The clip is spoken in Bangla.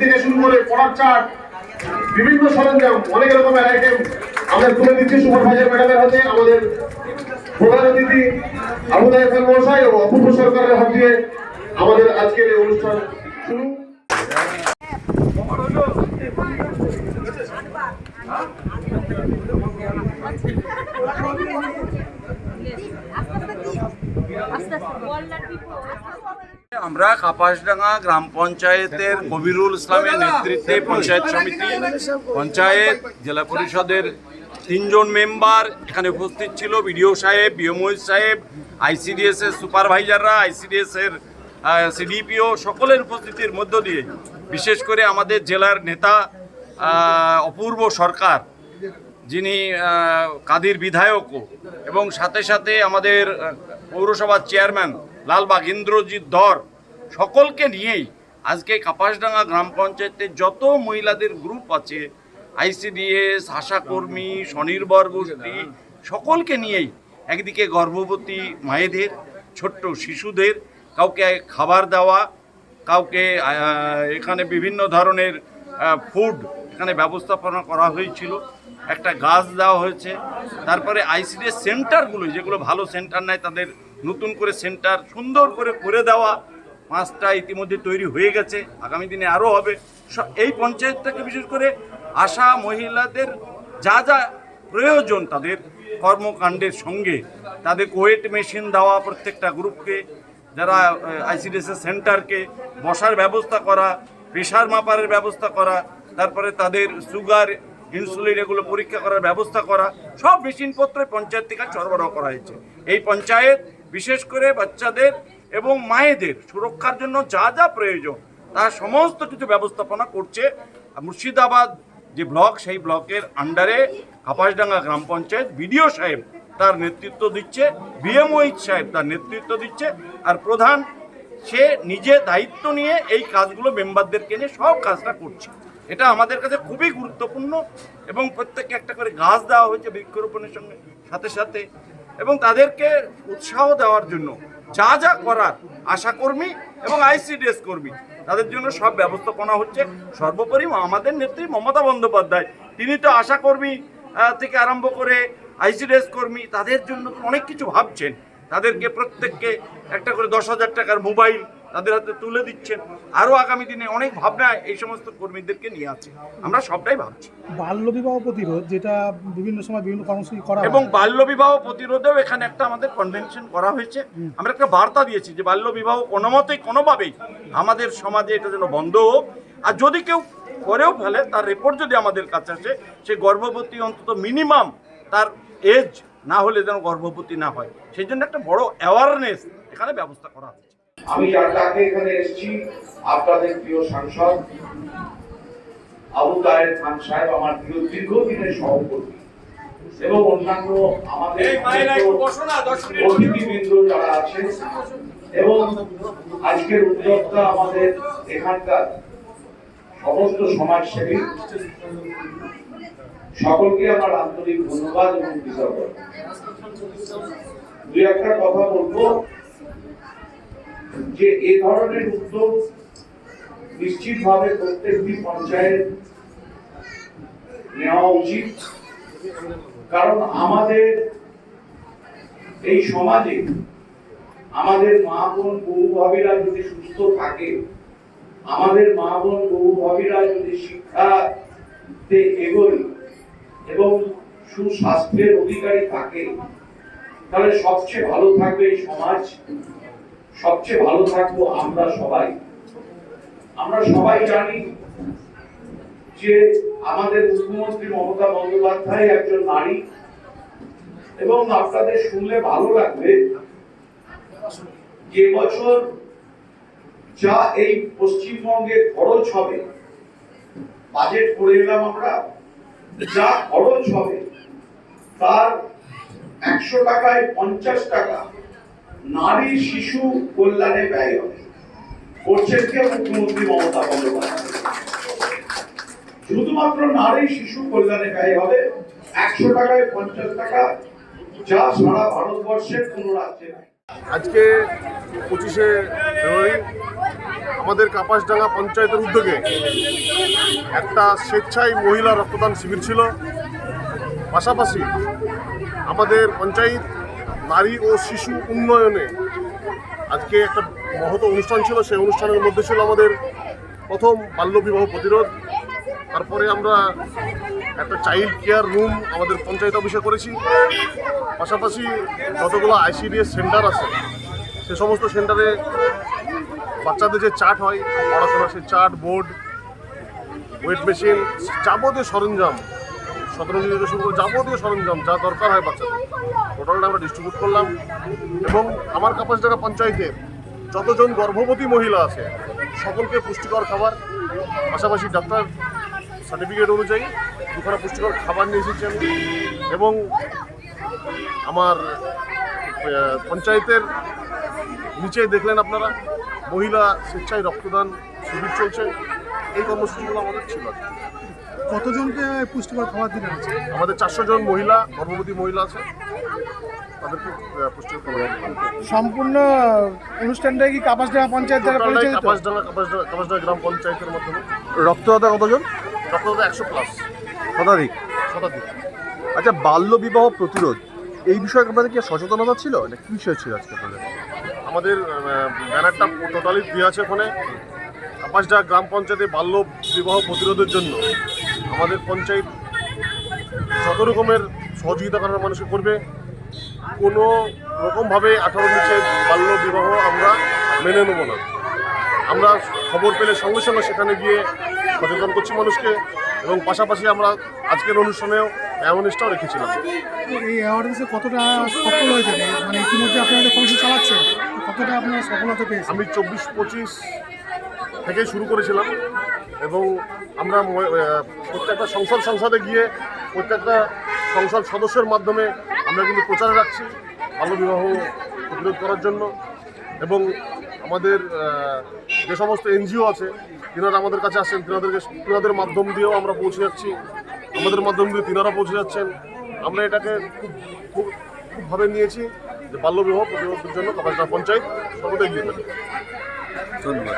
থেকে শুরু করে পড়ার চার্ট বিভিন্ন সরঞ্জাম, অনেক রকমের আইটেম আমাদের তুলে দিচ্ছি সুপারভাইজার ম্যাডামের হাতে, আমাদের প্রধান অতিথি আবুদায় খান মহাশয় ও অপূর্ব সরকারের হাত দিয়ে আমাদের আজকের এই অনুষ্ঠান শুরু। আমরা কাপাসডাঙ্গা গ্রাম পঞ্চায়েতের কবিরুল ইসলামের নেতৃত্বে পঞ্চায়েত সমিতি, পঞ্চায়েত, জেলা পরিষদের তিনজন মেম্বার এখানে উপস্থিত ছিল। বিডিও সাহেব বিএমওই সাহেব আইসিডিএস এর সুপারভাইজাররা আইসিডিএস এর সিডিপিও সকলের উপস্থিতির মধ্য দিয়ে, বিশেষ করে আমাদের জেলার নেতা অপূর্ব সরকার, যিনি কাদির বিধায়কও, এবং সাথে সাথে আমাদের পৌরসভার চেয়ারম্যান লালবাগ ইন্দ্রজিৎ ধর সকলকে নিয়েই আজকে কাপাসডাঙ্গা গ্রাম পঞ্চায়েতের যত মহিলাদের গ্রুপ আছে আইসিডিএস আশাকর্মী, স্বনির্ভর গোষ্ঠী, সকলকে নিয়েই একদিকে গর্ভবতী মায়েদের, ছোট্ট শিশুদের, কাউকে খাবার দেওয়া, কাউকে এখানে বিভিন্ন ধরনের ফুড এখানে ব্যবস্থাপনা করা হয়েছিল। একটা গাছ দেওয়া হয়েছে। তারপরে আইসিডিএস সেন্টারগুলো যেগুলো ভালো সেন্টার নাই, তাদের নতুন করে সেন্টার সুন্দর করে করে দেওয়া পাঁচটা ইতিমধ্যে তৈরি হয়ে গেছে। আগামী দিনে আরও হবে। এই পঞ্চায়েতটাকে বিশেষ করে আশা মহিলাদের যা যা প্রয়োজন তাদের কর্মকাণ্ডের সঙ্গে, তাদের ওয়েট মেশিন দেওয়া প্রত্যেকটা গ্রুপকে, যারা আইসিডিএস সেন্টারকে বসার ব্যবস্থা করা প্রেশার মাপারের ব্যবস্থা করা, তারপরে তাদের সুগার ইনসুলিন এগুলো পরীক্ষা করার ব্যবস্থা করা, সব মেশিনপত্র পঞ্চায়েত থেকে সরবরাহ করা হয়েছে। এই পঞ্চায়েত বিশেষ করে বাচ্চাদের এবং মায়েদের সুরক্ষার জন্য যা যা প্রয়োজন, তার সমস্ত কিছু ব্যবস্থাপনা করছে মুর্শিদাবাদ যে ব্লক, সেই ব্লকের আন্ডারে কাপাসডাঙ্গা গ্রাম পঞ্চায়েত বিডিও সাহেব তার নেতৃত্ব দিচ্ছে বিএমওইচ সাহেব তার নেতৃত্ব দিচ্ছে, আর প্রধান সে নিজে দায়িত্ব নিয়ে এই কাজগুলো মেম্বারদেরকে নিয়ে সব কাজটা করছে। এটা আমাদের কাছে খুবই গুরুত্বপূর্ণ এবং প্রত্যেককে একটা করে গাছ দেওয়া হয়েছে বৃক্ষরোপণের সঙ্গে, সাথে সাথে। এবং তাদেরকে উৎসাহ দেওয়ার জন্য যা যা করার আশাকর্মী এবং আইসিডিএস কর্মী, তাদের জন্য সব ব্যবস্থাপনা হচ্ছে। সর্বোপরি আমাদের নেত্রী মমতা বন্দ্যোপাধ্যায়, তিনি তো আশাকর্মী থেকে আরম্ভ করে আইসিডিএস কর্মী, তাদের জন্য অনেক কিছু ভাবছেন। তাদেরকে প্রত্যেককে একটা করে দশ হাজার টাকার মোবাইল তাদের হাতে তুলে দিচ্ছেন। আরও আগামী দিনে অনেক ভাবনা এই সমস্ত কর্মীদেরকে নিয়ে আছে। আমরা সবটাই ভাবছি। বাল্য বিবাহ প্রতিরোধ যেটা বিভিন্ন সময় বিভিন্ন কর্মসূচি করা হয়। এবং বাল্যবিবাহ প্রতিরোধেও এখানে একটা আমাদের কনভেনশন করা হয়েছে। আমরা একটা বার্তা দিয়েছি যে বাল্যবিবাহ কোনো মতেই কোনোভাবেই আমাদের সমাজে এটা যেন বন্ধ হোক। আর যদি কেউ করেও ফেলে তার রিপোর্ট যদি আমাদের কাছে আসে সে গর্ভবতী অন্তত মিনিমাম তার এজ না হলে যেন গর্ভবতী না হয়। সেই জন্য একটা বড় অ্যাওয়ারনেস এখানে ব্যবস্থা করা হচ্ছে আমি যার ডাকে এখানে এসেছি আপনাদের প্রিয় সাংসদ আবু তাহের খান সাহেব আমার প্রিয় দীর্ঘদিনের সহকর্মী এবং অন্যান্য আমাদের অতিথিবৃন্দ যারা আছেন এবং আজকের উদ্যোক্তা আমাদের এখানকার সমস্ত সমাজসেবী সকলকে আমার আন্তরিক ধন্যবাদ এবং কৃতজ্ঞতা। দুই একটা কথা বলব। যে এ ধরনের উদ্যোগ নিশ্চিতভাবে প্রত্যেকটি পঞ্চায়েত নেওয়া উচিত। কারণ আমাদের এই সমাজে আমাদের মা বোন বহু ভাবিরা যদি সুস্থ থাকে, আমাদের মা বোন বহু ভাবিরা যদি শিক্ষাতে এগোয় এবং সুস্বাস্থ্যের অধিকারী থাকে, তাহলে সবচেয়ে ভালো থাকবে এই সমাজ। সবচেয়ে ভালো থাকব আমরা সবাই। আমরা সবাই জানি যে আমাদের মুখ্যমন্ত্রী মমতা বন্দ্যোপাধ্যায় একজন নারী এবং আপনাদের শুনলে ভালো লাগবে যে বছর যা এই পশ্চিমবঙ্গে খরচ হবে বাজেট করে এলাম আমরা, যা খরচ হবে তার একশো টাকায় পঞ্চাশ টাকা নারী শিশু কল্যাণে ব্যয় হবে। করছেন কে মুখ্যমন্ত্রী মমতা বন্দ্যোপাধ্যায়? শুধুমাত্র নারী শিশু কল্যাণে ব্যয় হবে একশো টাকায় পঞ্চাশ টাকা, যা সারা ভারতবর্ষের কোন রাজ্যে নাই। আজকে পঁচিশে ফেব্রুয়ারি আমাদের কাপাসডাঙ্গা পঞ্চায়েতের উদ্যোগে একটা স্বেচ্ছায় মহিলা রক্তদান শিবির ছিল। পাশাপাশি আমাদের পঞ্চায়েত নারী ও শিশু উন্নয়নে আজকে একটা মহৎ অনুষ্ঠান ছিল, সেই অনুষ্ঠানের মধ্যে ছিল আমাদের প্রথম বাল্যবিবাহ প্রতিরোধ। তারপরে আমরা একটা চাইল্ড কেয়ার রুম আমাদের পঞ্চায়েত অফিসে করেছি। পাশাপাশি যতগুলো আইসিডিএস সেন্টার আছে, সে সমস্ত সেন্টারে বাচ্চাদের যে চার্ট হয় পড়াশোনা সেই চার্ট বোর্ড ওয়েট মেশিন যাবতীয় সরঞ্জাম শতরঞ্জি থেকে শুরু করে যাবতীয় সরঞ্জাম, যা দরকার হয় বাচ্চাদের। টোটালটা আমরা ডিস্ট্রিবিউট করলাম। এবং আমার কাপাসডাঙ্গা পঞ্চায়েতের যতজন গর্ভবতী মহিলা আছে, সকলকে পুষ্টিকর খাবার, পাশাপাশি ডাক্তার সার্টিফিকেট অনুযায়ী দুখানা পুষ্টিকর খাবার নিয়ে এসেছি আমি। এবং আমার পঞ্চায়েতের নিচে দেখলেন আপনারা, মহিলা স্বেচ্ছায় রক্তদান, শিবির চলছে। এই কর্মসূচিগুলো আমাদের ছিল। কতজনকে পুষ্টিকর খাবার দিলেন? আজকে? আমাদের চারশো জন মহিলা গর্ভবতী মহিলা আছে। তাদেরকে পুষ্টিকর খাবার সম্পূর্ণ অনুষ্ঠানটা কি কাপাসডাঙ্গা পঞ্চায়েত দ্বারা পরিচালিত? কাপাসডাঙ্গা কাপাসডাঙ্গা কাপাসডাঙ্গা গ্রাম পঞ্চায়েতের মাধ্যমে। রক্তদাতা কতজন? রক্তদাতা একশো প্লাস শতাধিক। শতাধিক। আচ্ছা বাল্য বিবাহ প্রতিরোধ এই বিষয়ে আপনাদের কি সচেতনতা ছিল? এটা কি বিষয় ছিল আজকে আপনাদের? আমাদের ব্যানারটা টোটালি দেওয়া আছে ওখানে। কাপাসডা গ্রাম পঞ্চায়েতে বাল্য বিবাহ প্রতিরোধের জন্য। আমাদের পঞ্চায়েত যত রকমের সহযোগিতা করার মানুষকে করবে। কোনো রকমভাবে আঠারো নিচে বাল্য বিবাহ আমরা মেনে নেব না। আমরা খবর পেলে সঙ্গে সঙ্গে সেখানে গিয়ে সচেতন করছি মানুষকে এবং পাশাপাশি আমরা আজকের অনুষ্ঠানেও অ্যাওয়ারনেসটাও রেখেছিলাম। এই অ্যাওয়ারনেসে কতটা সফল হয়েছে? মানে ইতিমধ্যে আপনারা কর্মসূচি চালাচ্ছেন কতটা আপনারা সফলতা পেয়েছেন? আমি চব্বিশ পঁচিশ থেকে শুরু করেছিলাম। এবং আমরা প্রত্যেকটা সংসদ সংসদে গিয়ে প্রত্যেকটা সংসদ সদস্যের মাধ্যমে আমরা কিন্তু প্রচারে রাখছি বাল্যবিবাহ প্রতিরোধ করার জন্য। এবং আমাদের যে সমস্ত এনজিও আছে, তিনারা আমাদের কাছে আসছেন, তিনাদেরকে, তিনাদের মাধ্যম দিয়েও আমরা পৌঁছে যাচ্ছি। আমাদের মাধ্যম দিয়ে তিনারা পৌঁছে যাচ্ছেন। আমরা এটাকে খুব খুব খুবভাবে নিয়েছি যে বাল্যবিবাহ প্রতিরোধের জন্য কাপাসডা পঞ্চায়েত সর্বদা এগিয়ে থাকি ধন্যবাদ।